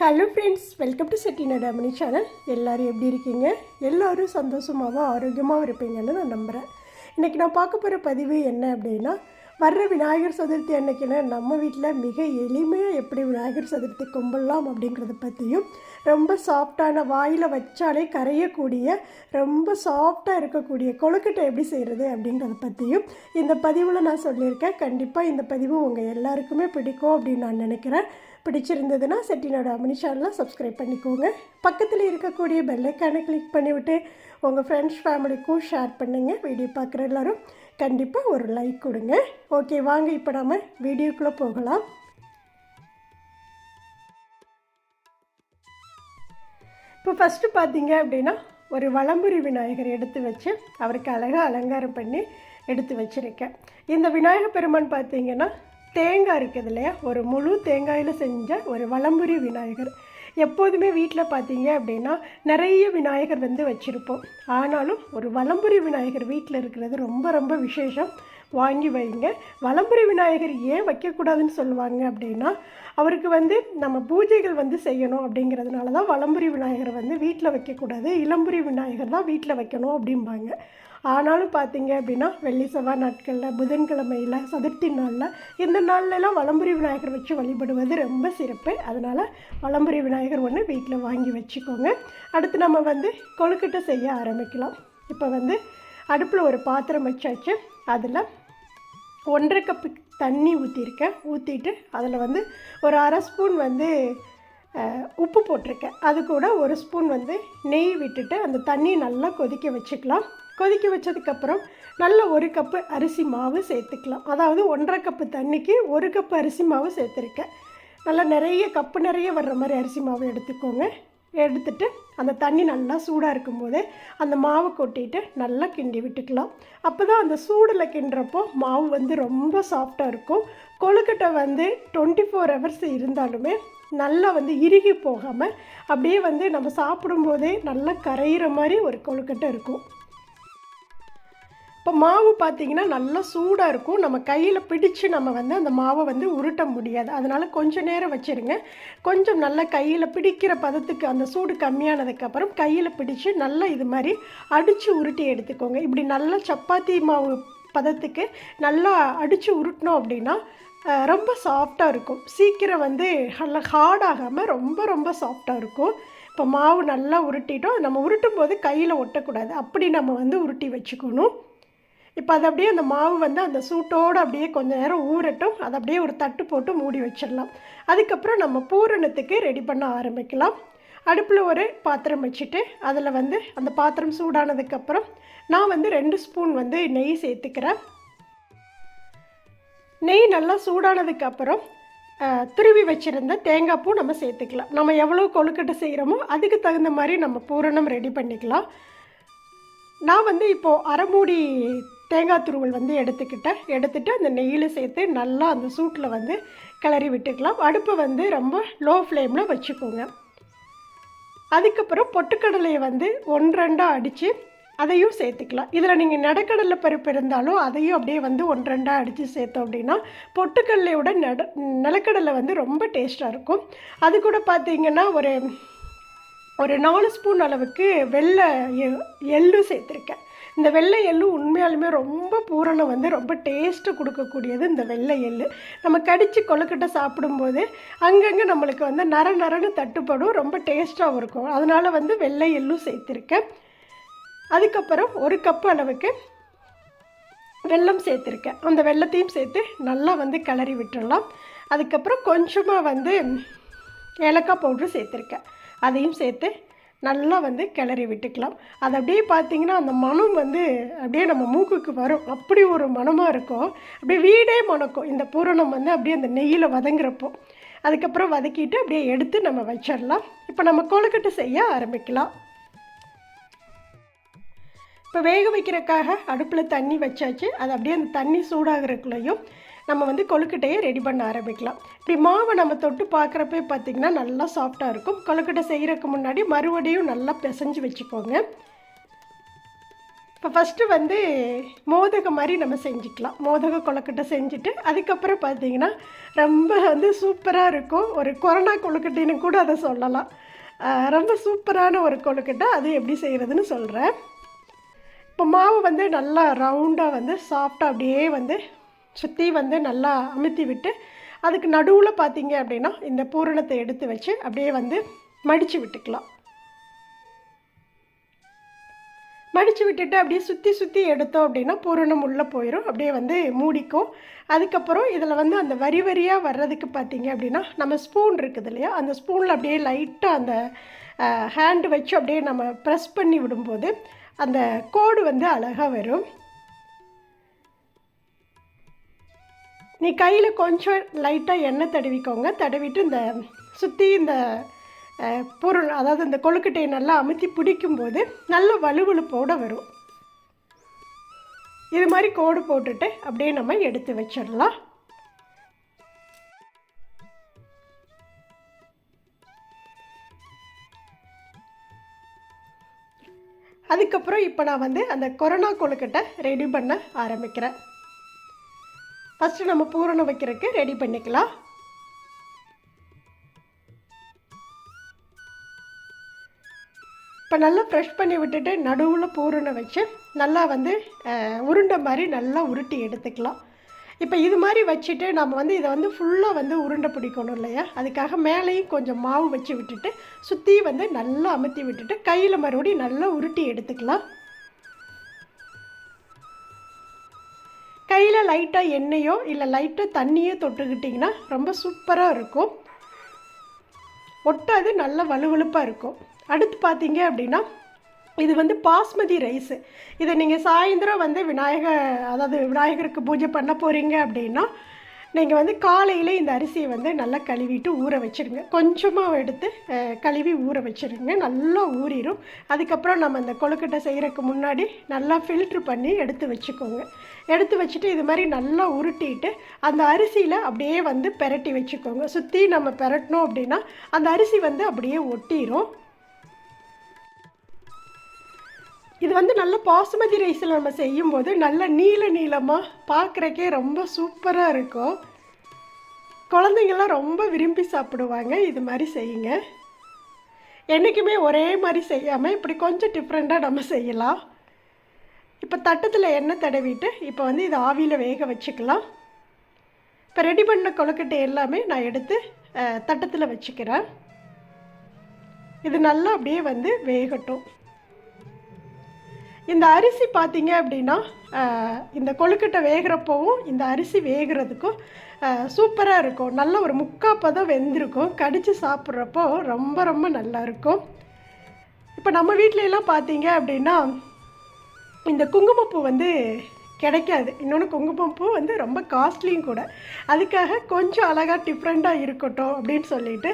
Hello friends welcome to செட்டினா டேமனி channel எல்லோரும் எப்படி இருக்கீங்க? எல்லோரும் சந்தோஷமாகவும் ஆரோக்கியமாகவும் இருப்பீங்கன்னு நான் நம்புகிறேன் இன்றைக்கி நான் பார்க்க போகிற பதிவு என்ன அப்படின்னா வர்ற விநாயகர் சதுர்த்தி அன்னைக்குன்னா நம்ம வீட்டில் மிக எளிமையாக எப்படி விநாயகர் சதுர்த்தி கும்பிடலாம் அப்படிங்கிறத பற்றியும் ரொம்ப சாஃப்டான வாயில் வச்சாலே கரையக்கூடிய ரொம்ப சாஃப்டாக இருக்கக்கூடிய கொழுக்கட்டை எப்படி செய்கிறது அப்படிங்கிறத பற்றியும் இந்த பதிவில் நான் சொல்லியிருக்கேன். கண்டிப்பாக இந்த பதிவு உங்கள் எல்லாருக்குமே பிடிக்கும் அப்படின்னு நான் நினைக்கிறேன். பிடிச்சிருந்ததுன்னா செட்டிநாடு அமினி சேனலை சப்ஸ்கிரைப் பண்ணிக்கோங்க. பக்கத்தில் இருக்கக்கூடிய பெல்லைக்கானை கிளிக் பண்ணிவிட்டு உங்கள் ஃப்ரெண்ட்ஸ் ஃபேமிலிக்கும் ஷேர் பண்ணுங்கள் வீடியோ பார்க்குற எல்லோரும் கண்டிப்பாக ஒரு லைக் கொடுங்க. ஓகே வாங்க இப்போ நம்ம வீடியோக்குள்ளே போகலாம். இப்போ ஃபஸ்ட்டு பார்த்தீங்க அப்படின்னா ஒரு வளம்புரி விநாயகர் எடுத்து வச்சு அவருக்கு அழகாக அலங்காரம் பண்ணி எடுத்து வச்சுருக்கேன். இந்த விநாயகர் பெருமான் பார்த்தீங்கன்னா தேங்காய் இருக்குது இல்லையா? ஒரு முழு தேங்காயில் செஞ்ச ஒரு வளம்புரி விநாயகர். எப்போதுமே வீட்டில் பார்த்தீங்க அப்படின்னா நிறைய விநாயகர் வந்து வச்சுருப்போம். ஆனாலும் ஒரு வளம்புரி விநாயகர் வீட்டில் இருக்கிறது ரொம்ப ரொம்ப விசேஷம். வாங்கி வைங்க. வலம்புரி விநாயகர் ஏன் வைக்கக்கூடாதுன்னு சொல்லுவாங்க அப்படின்னா அவருக்கு வந்து நம்ம பூஜைகள் வந்து செய்யணும் அப்படிங்கிறதுனால தான் வளம்புரி விநாயகரை வந்து வீட்டில் வைக்கக்கூடாது. இளம்புரி விநாயகர் தான் வீட்டில் வைக்கணும் அப்படிம்பாங்க. ஆனாலும் பார்த்தீங்க அப்படின்னா வெள்ளி செவ்வாய் நாட்களில் புதன்கிழமையில் சதுர்த்தி நாளில் இந்த நாள்லலாம் வலம்புரி விநாயகர் வச்சு வழிபடுவது ரொம்ப சிறப்பு. அதனால் வலம்புரி விநாயகர் ஒன்று வீட்டில் வாங்கி வச்சுக்கோங்க. அடுத்து நம்ம வந்து கொழுக்கட்டை செய்ய ஆரம்பிக்கலாம். இப்போ வந்து அடுப்பில் ஒரு பாத்திரம் வச்சாச்சு. அதில் ஒன்றரை கப்பு தண்ணி ஊற்றிருக்கேன் ஊற்றிட்டு அதில் வந்து ஒரு அரை ஸ்பூன் வந்து உப்பு போட்டிருக்கேன். அது கூட ஒரு ஸ்பூன் வந்து நெய் விட்டுட்டு அந்த தண்ணியை நல்லா கொதிக்க வச்சுக்கலாம். கொதிக்க வச்சதுக்கப்புறம் நல்ல ஒரு கப்பு அரிசி மாவு சேர்த்துக்கலாம். அதாவது ஒன்றரை கப்பு தண்ணிக்கு ஒரு கப்பு அரிசி மாவு சேர்த்துருக்கேன். நல்லா நிறைய கப்பு நிறைய வர்ற மாதிரி அரிசி மாவு எடுத்துக்கோங்க. எடுத்துட்டு அந்த தண்ணி நல்லா சூடாக இருக்கும்போதே அந்த மாவை கொட்டிட்டு நல்லா கிண்டி விட்டுக்கலாம். அப்போ தான் அந்த சூடில் கிண்டுறப்போ மாவு வந்து ரொம்ப சாஃப்டாக இருக்கும். கொழுக்கட்டை வந்து டுவெண்ட்டி ஃபோர் ஹவர்ஸ் இருந்தாலுமே நல்லா வந்து இறுகி போகாமல் அப்படியே வந்து நம்ம சாப்பிடும்போதே நல்லா கரையிற மாதிரி ஒரு கொழுக்கட்டை இருக்கும். இப்போ மாவு பார்த்தீங்கன்னா நல்லா சூடாக இருக்கும். நம்ம கையில் பிடிச்சு நம்ம வந்து அந்த மாவை வந்து உருட்ட முடியாது. அதனால் கொஞ்சம் நேரம் வச்சுருங்க. கொஞ்சம் நல்லா கையில் பிடிக்கிற பதத்துக்கு அந்த சூடு கம்மியானதுக்கப்புறம் கையில் பிடிச்சு நல்லா இது மாதிரி அடித்து உருட்டி எடுத்துக்கோங்க. இப்படி நல்லா சப்பாத்தி மாவு பதத்துக்கு நல்லா அடித்து உருட்டினோம் அப்படின்னா ரொம்ப சாஃப்டாக இருக்கும். சீக்கிரம் வந்து நல்லா ஹார்டாகாமல் ரொம்ப ரொம்ப சாஃப்டாக இருக்கும். இப்போ மாவு நல்லா உருட்டிட்டோம். நம்ம உருட்டும் போது கையில் ஒட்டக்கூடாது. அப்படி நம்ம வந்து உருட்டி வச்சுக்கணும். இப்போ அது அப்படியே அந்த மாவு வந்து அந்த சூட்டோடு அப்படியே கொஞ்சம் நேரம் ஊறட்டும். அதை அப்படியே ஒரு தட்டு போட்டு மூடி வச்சிடலாம். அதுக்கப்புறம் நம்ம பூரணத்துக்கு ரெடி பண்ண ஆரம்பிக்கலாம். அடுப்பில் ஒரு பாத்திரம் வச்சுட்டு அதில் வந்து அந்த பாத்திரம் சூடானதுக்கப்புறம் நான் வந்து ரெண்டு ஸ்பூன் வந்து நெய் சேர்த்துக்கிறேன். நெய் நல்லா சூடானதுக்கப்புறம் துருவி வச்சுருந்த தேங்காய் பூ நம்ம சேர்த்துக்கலாம். நம்ம எவ்வளோ கொழுக்கட்டை செய்கிறோமோ அதுக்கு தகுந்த மாதிரி நம்ம பூரணம் ரெடி பண்ணிக்கலாம். நான் வந்து இப்போது அரைமூடி தேங்காய் துருவல் வந்து எடுத்துக்கிட்டேன். எடுத்துகிட்டு அந்த நெய்யில் சேர்த்து நல்லா அந்த சூட்டில் வந்து கிளறி விட்டுக்கலாம். அடுப்பை வந்து ரொம்ப லோ ஃப்ளேமில் வச்சுக்கோங்க. அதுக்கப்புறம் பொட்டுக்கடலையை வந்து ஒன்றரெண்டாக அடித்து அதையும் சேர்த்துக்கலாம். இதில் நீங்கள் நடக்கடலை பருப்பு இருந்தாலும் அதையும் அப்படியே வந்து ஒன்றரெண்டாக அடித்து சேர்த்தோம் அப்படின்னா பொட்டுக்கடலையோட நட நிலக்கடலை வந்து ரொம்ப டேஸ்ட்டாக இருக்கும். அது கூட பார்த்தீங்கன்னா ஒரு ஒரு நாலு ஸ்பூன் அளவுக்கு வெள்ளை எள்ளும் எள்ளு சேர்த்துருக்கேன். இந்த வெள்ளை எள்ளு உண்மையாலுமே ரொம்ப பூரணம் வந்து ரொம்ப டேஸ்ட்டு கொடுக்கக்கூடியது இந்த வெள்ளை எள்ளு. நம்ம கடித்து கொழுக்கட்டை சாப்பிடும்போது அங்கங்கே நம்மளுக்கு வந்து நர நரன்னு தட்டுப்படும் ரொம்ப டேஸ்ட்டாகவும் இருக்கும். அதனால் வந்து வெள்ளை எள்ளும் சேர்த்துருக்கேன். அதுக்கப்புறம் ஒரு கப் அளவுக்கு வெல்லம் சேர்த்துருக்கேன். அந்த வெள்ளத்தையும் சேர்த்து நல்லா வந்து கிளறி விட்டுடலாம். அதுக்கப்புறம் கொஞ்சமாக வந்து ஏலக்காய் பவுட்ரு சேர்த்துருக்கேன். அதையும் சேர்த்து நல்லா வந்து கிளறி விட்டுக்கலாம். அது அப்படியே பார்த்தீங்கன்னா அந்த மனம் வந்து அப்படியே நம்ம மூக்குக்கு வரும். அப்படி ஒரு மனமாக இருக்கும். அப்படியே வீடே மணக்கும். இந்த பூரணம் வந்து அப்படியே அந்த நெய்யில் வதங்குறப்போ. அதுக்கப்புறம் வதக்கிட்டு அப்படியே எடுத்து நம்ம வச்சிடலாம். இப்போ நம்ம கொழுக்கட்டை செய்ய ஆரம்பிக்கலாம். இப்போ வேக வைக்கிறதுக்காக அடுப்பில் தண்ணி வச்சாச்சு. அது அப்படியே அந்த தண்ணி சூடாகிறக்குள்ளேயும் நம்ம வந்து கொழுக்கட்டையை ரெடி பண்ண ஆரம்பிக்கலாம். இப்படி மாவை நம்ம தொட்டு பார்க்குறப்பே பார்த்திங்கன்னா நல்லா சாஃப்டாக இருக்கும். கொழுக்கட்டை செய்கிறதுக்கு முன்னாடி மறுபடியும் நல்லா பிசைஞ்சு வச்சுக்கோங்க. இப்போ ஃபஸ்ட்டு வந்து மோதகம் மாதிரி நம்ம செஞ்சுக்கலாம். மோதக கொழுக்கட்டை செஞ்சுட்டு அதுக்கப்புறம் பார்த்தீங்கன்னா ரொம்ப வந்து சூப்பராக இருக்கும். ஒரு கொரோனா கொழுக்கட்டைன்னு கூட அதை சொல்லலாம். ரொம்ப சூப்பரான ஒரு கொழுக்கட்டை. அது எப்படி செய்கிறதுன்னு சொல்கிறேன் இப்போ மாவு வந்து நல்லா ரவுண்டாக வந்து சாஃப்டாக அப்படியே வந்து சுற்றி வந்து நல்லா அமுத்தி விட்டு அதுக்கு நடுவில் பார்த்தீங்க அப்படின்னா இந்த பூரணத்தை எடுத்து வச்சு அப்படியே வந்து மடித்து விட்டுக்கலாம். மடித்து விட்டுட்டு அப்படியே சுற்றி சுற்றி எடுத்தோம் அப்படின்னா பூரணம் உள்ளே போயிடும் அப்படியே வந்து மூடிக்கும். அதுக்கப்புறம் இதில் வந்து அந்த வரி வரியாக வர்றதுக்கு பார்த்தீங்க அப்படின்னா நம்ம ஸ்பூன் இருக்குது இல்லையா? அந்த ஸ்பூனில் அப்படியே லைட்டாக அந்த ஹேண்டு வச்சு அப்படியே நம்ம ப்ரெஸ் பண்ணி விடும்போது அந்த கோடு வந்து அழகாக வரும். நீ கையில் கொஞ்சம் லைட்டாக எண்ணெய் தடவிக்கோங்க. தடவிட்டு இந்த சுற்றி இந்த பொருள் அதாவது இந்த கொழுக்கட்டையை நல்லா அமுத்தி பிடிக்கும்போது நல்ல வலுவழுப்போடு வரும். இது மாதிரி கோடு போட்டுட்டு அப்படியே நம்ம எடுத்து வச்சிடலாம். அதுக்கப்புறம் இப்போ நான் வந்து அந்த கொரோனா கொழுக்கட்டை ரெடி பண்ண ஆரம்பிக்கிறேன். ஃபஸ்ட்டு நம்ம பூரணம் வைக்கிறதுக்கு ரெடி பண்ணிக்கலாம். இப்போ நல்லா ஃப்ரெஷ் பண்ணி விட்டுட்டு நடுவில் பூரணம் வச்சு நல்லா வந்து உருண்டை மாதிரி நல்லா உருட்டி எடுத்துக்கலாம். இப்போ இது மாதிரி வச்சுட்டு நம்ம வந்து இதை வந்து ஃபுல்லாக வந்து உருண்டை பிடிக்கணும் இல்லையா? அதுக்காக மேலேயும் கொஞ்சம் மாவு வச்சு விட்டுட்டு சுற்றி வந்து நல்லா அமுத்தி விட்டுட்டு கையில் மறுபடியும் நல்லா உருட்டி எடுத்துக்கலாம். கையில் லைட்டாக எண்ணெயோ இல்லை லைட்டாக தண்ணியோ தொட்டுக்கிட்டிங்கன்னா ரொம்ப சூப்பராக இருக்கும். ஒட்டாது நல்ல வலுவழுப்பாக இருக்கும். அடுத்து பார்த்தீங்க அப்படின்னா இது வந்து பாஸ்மதி ரைஸு. இதை நீங்கள் சாயந்தரம் வந்து விநாயகர் அதாவது விநாயகருக்கு பூஜை பண்ண போகிறீங்க அப்படின்னா நீங்கள் வந்து காலையில் இந்த அரிசியை வந்து நல்லா கழுவிட்டு ஊற வச்சுருங்க. கொஞ்சமாக எடுத்து கழுவி ஊற வச்சுருங்க. நல்லா ஊறிடும் அதுக்கப்புறம் நம்ம இந்த கொழுக்கட்டை செய்கிறதுக்கு முன்னாடி நல்லா ஃபில்ட்ரு பண்ணி எடுத்து வச்சுக்கோங்க. எடுத்து வச்சுட்டு இது மாதிரி நல்லா உருட்டிட்டு அந்த அரிசியில் அப்படியே வந்து பெரட்டி வச்சுக்கோங்க. சுற்றி நம்ம பெரட்டினோம் அப்படின்னா அந்த அரிசி வந்து அப்படியே ஒட்டிடும் இது வந்து நல்ல பாசுமதி ரைஸில் நம்ம செய்யும்போது நல்ல நீல நீளமாக பார்க்குறக்கே ரொம்ப சூப்பராக இருக்கும். குழந்தைங்கள்லாம் ரொம்ப விரும்பி சாப்பிடுவாங்க. இது மாதிரி செய்யுங்க. என்றைக்குமே ஒரே மாதிரி செய்யாமல் இப்படி கொஞ்சம் டிஃப்ரெண்ட்டாக நம்ம செய்யலாம். இப்போ தட்டத்தில் எண்ணெய் தடவிட்டு இப்போ வந்து இதை ஆவியில் வேக வச்சுக்கலாம். இப்போ ரெடி பண்ண கொழுக்கட்டை எல்லாமே நான் எடுத்து தட்டத்தில் வச்சுக்கிறேன். இது நல்லா அப்படியே வந்து வேகட்டும். இந்த அரிசி பார்த்தீங்க அப்படின்னா இந்த கொழுக்கட்டை வேகிறப்பவும் இந்த அரிசி வேகிறதுக்கும் சூப்பராக இருக்கும். நல்ல ஒரு முக்காப்பதம் வெந்திருக்கும். கடித்து சாப்பிட்றப்போ ரொம்ப ரொம்ப நல்லா இருக்கும். இப்போ நம்ம வீட்ல எல்லாம் பார்த்தீங்க அப்படின்னா இந்த குங்குமப்பூ வந்து கிடைக்காது. இன்னொன்று குங்குமப்பூ வந்து ரொம்ப காஸ்ட்லியும் கூட. அதுக்காக கொஞ்சம் அழகாக டிஃப்ரெண்ட்டாக இருக்கட்டும் அப்படின்னு சொல்லிட்டு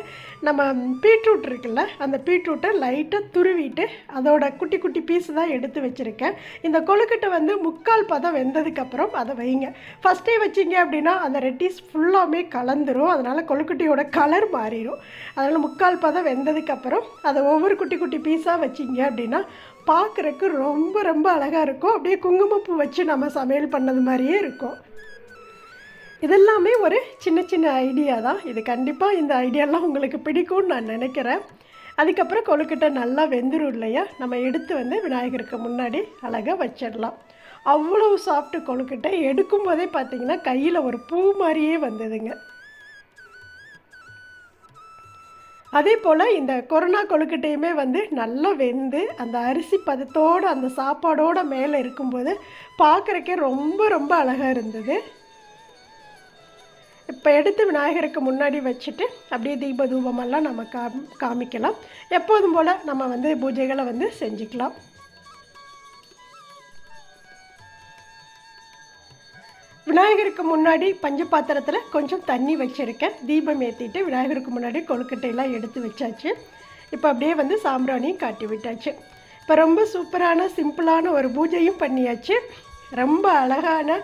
நம்ம பீட்ரூட் இருக்குல்ல அந்த பீட்ரூட்டை லைட்டாக துருவிட்டு அதோட குட்டி குட்டி பீஸ் தான் எடுத்து வச்சுருக்கேன். இந்த கொழுக்கட்டை வந்து முக்கால் பதம் வெந்ததுக்கப்புறம் அதை வைங்க. ஃபஸ்ட்டே வச்சிங்க அப்படின்னா அந்த ரெட்டிஸ் ஃபுல்லாமே கலந்துரும். அதனால் கொழுக்கட்டையோட கலர் மாறிடும் அதனால் முக்கால் பதம் வெந்ததுக்கப்புறம் அதை ஒவ்வொரு குட்டி குட்டி பீஸாக வச்சிங்க அப்படின்னா பார்க்குறக்கு ரொம்ப ரொம்ப அழகாக இருக்கும். அப்படியே குங்குமப்பூ வச்சு நம்ம சமையல் பண்ணது மாதிரியே இருக்கும். இதெல்லாமே ஒரு சின்ன சின்ன ஐடியா தான். இது கண்டிப்பாக இந்த ஐடியாலாம் உங்களுக்கு பிடிக்கும்னு நான் நினைக்கிறேன். அதுக்கப்புறம் கொழுக்கட்டை நல்லா வெந்துடும் இல்லையா? நம்ம எடுத்து வந்து விநாயகருக்கு முன்னாடி அழகாக வச்சிடலாம். அவ்வளோ சாஃப்ட்டு கொழுக்கட்டை எடுக்கும் போதே பார்த்திங்கன்னா கையில் ஒரு பூ மாதிரியே வந்ததுங்க. அதே போல் இந்த கொரோனா கொழுக்கட்டையுமே வந்து நல்லா வெந்து அந்த அரிசி பதத்தோடு அந்த சாப்பாடோட மேலே இருக்கும்போது பார்க்குறக்கே ரொம்ப ரொம்ப அழகாக இருந்தது. இப்போ எடுத்து விநாயகருக்கு முன்னாடி வச்சுட்டு அப்படியே தீப தூபமெல்லாம் நம்ம காமிக்கலாம். எப்போதும் போல் நம்ம வந்து பூஜைகளை வந்து செஞ்சுக்கலாம். விநாயகருக்கு முன்னாடி பஞ்ச பாத்திரத்தில் கொஞ்சம் தண்ணி வச்சுருக்கேன். தீபம் ஏற்றிட்டு விநாயகருக்கு முன்னாடி கொழுக்கட்டையெல்லாம் எடுத்து வச்சாச்சு. இப்போ அப்படியே வந்து சாம்பிராணியும் காட்டி விட்டாச்சு. இப்போ ரொம்ப சூப்பரான சிம்பிளான ஒரு பூஜையும் பண்ணியாச்சு. ரொம்ப அழகான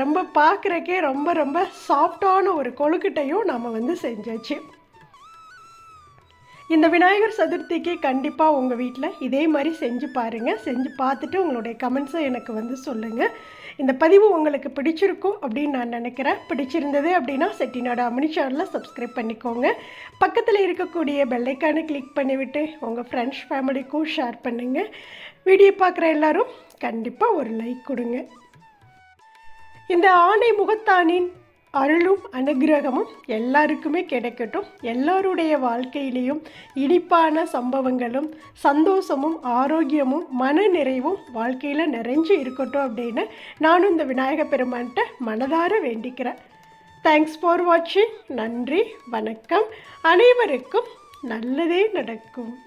ரொம்ப பார்க்குறக்கே ரொம்ப ரொம்ப சாஃப்டான ஒரு கொழுக்கட்டையும் நாம் வந்து செஞ்சாச்சு. இந்த விநாயகர் சதுர்த்திக்கு கண்டிப்பாக உங்கள் வீட்டில் இதே மாதிரி செஞ்சு பாருங்கள் செஞ்சு பார்த்துட்டு உங்களுடைய கமெண்ட்ஸை எனக்கு வந்து சொல்லுங்கள் இந்த பதிவு உங்களுக்கு பிடிச்சிருக்கும் அப்படின்னு நான் நினைக்கிறேன். பிடிச்சிருந்தது அப்படின்னா செட்டிநாடு அமினி சேனலில் சப்ஸ்கிரைப் பண்ணிக்கோங்க. பக்கத்தில் இருக்கக்கூடிய பெல்லைக்கானை கிளிக் பண்ணிவிட்டு உங்கள் ஃப்ரெண்ட்ஸ் ஃபேமிலிக்கும் ஷேர் பண்ணுங்கள் வீடியோ பார்க்குற எல்லாரும் கண்டிப்பாக ஒரு லைக் கொடுங்க. இந்த ஆணை முகத்தானின் அருளும் அனுகிரகமும் எல்லாருக்குமே கிடைக்கட்டும். எல்லாருடைய வாழ்க்கையிலையும் இனிப்பான சம்பவங்களும் சந்தோஷமும் ஆரோக்கியமும் மன நிறைவும் வாழ்க்கையில் நிறைஞ்சு இருக்கட்டும் அப்படின்னு நானும் இந்த விநாயக பெருமான்கிட்ட மனதார வேண்டிக்கிறேன். தேங்க்ஸ் ஃபார் வாட்சிங் நன்றி வணக்கம். அனைவருக்கும் நல்லதே நடக்கும்.